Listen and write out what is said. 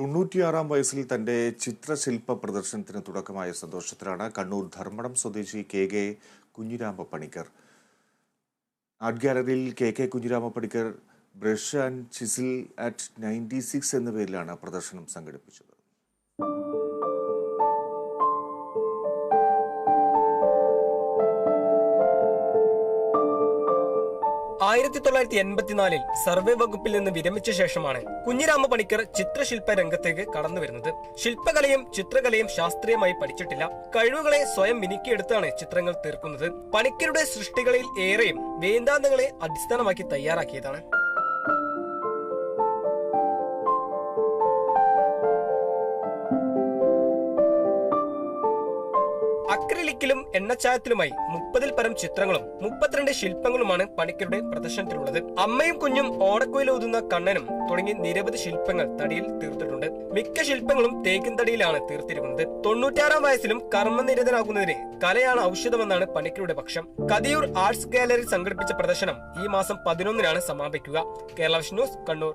തൊണ്ണൂറ്റിയാറാം വയസ്സിൽ തന്റെ ചിത്രശില്പ പ്രദർശനത്തിന് തുടക്കമായ സന്തോഷത്തിലാണ് കണ്ണൂർ ധർമ്മടം സ്വദേശി K K Kunhirama Panicker art ഗാലറിയിൽ K K Kunhirama Panicker brush and chisel at ninety six എന്ന പേരിലാണ് പ്രദർശനം സംഘടിപ്പിച്ചത്. ആയിരത്തി തൊള്ളായിരത്തി എൺപത്തിനാലിൽ സർവേ വകുപ്പിൽ നിന്ന് വിരമിച്ച ശേഷമാണ് കുഞ്ഞിരാമ പണിക്കർ ചിത്രശില്പ രംഗത്തേക്ക് കടന്നു വരുന്നത്. ശില്പകലയും ചിത്രകലയും ശാസ്ത്രീയമായി പഠിച്ചിട്ടില്ല. കഴിവുകളെ സ്വയം മിനുക്കിയെടുത്താണ് ചിത്രങ്ങൾ തീർക്കുന്നത്. പണിക്കരുടെ സൃഷ്ടികളിൽ ഏറെയും വേദാന്തങ്ങളെ അടിസ്ഥാനമാക്കി തയ്യാറാക്കിയതാണ്. അക്രിലിക്കിലും എണ്ണച്ചായത്തിലുമായി മുപ്പതിൽ പരം ചിത്രങ്ങളും മുപ്പത്തിരണ്ട് ശില്പങ്ങളുമാണ് പണിക്കരുടെ പ്രദർശനത്തിലുള്ളത്. അമ്മയും കുഞ്ഞും ഓടക്കുയിലൂതുന്ന കണ്ണനും തുടങ്ങി നിരവധി ശില്പങ്ങൾ തടിയിൽ തീർത്തിട്ടുണ്ട്. മിക്ക ശില്പങ്ങളും തേക്കിൻ തടിയിലാണ് തീർത്തിരിക്കുന്നത്. തൊണ്ണൂറ്റാറാം വയസ്സിലും കർമ്മനിരതനാകുന്നതിന് കലയാണ് ഔഷധമെന്നാണ് പണിക്കരുടെ പക്ഷം. കതിയൂർ ആർട്സ് ഗാലറി സംഘടിപ്പിച്ച പ്രദർശനം ഈ മാസം പതിനൊന്നിനാണ് സമാപിക്കുക. കേരള ന്യൂസ് കണ്ണൂർ.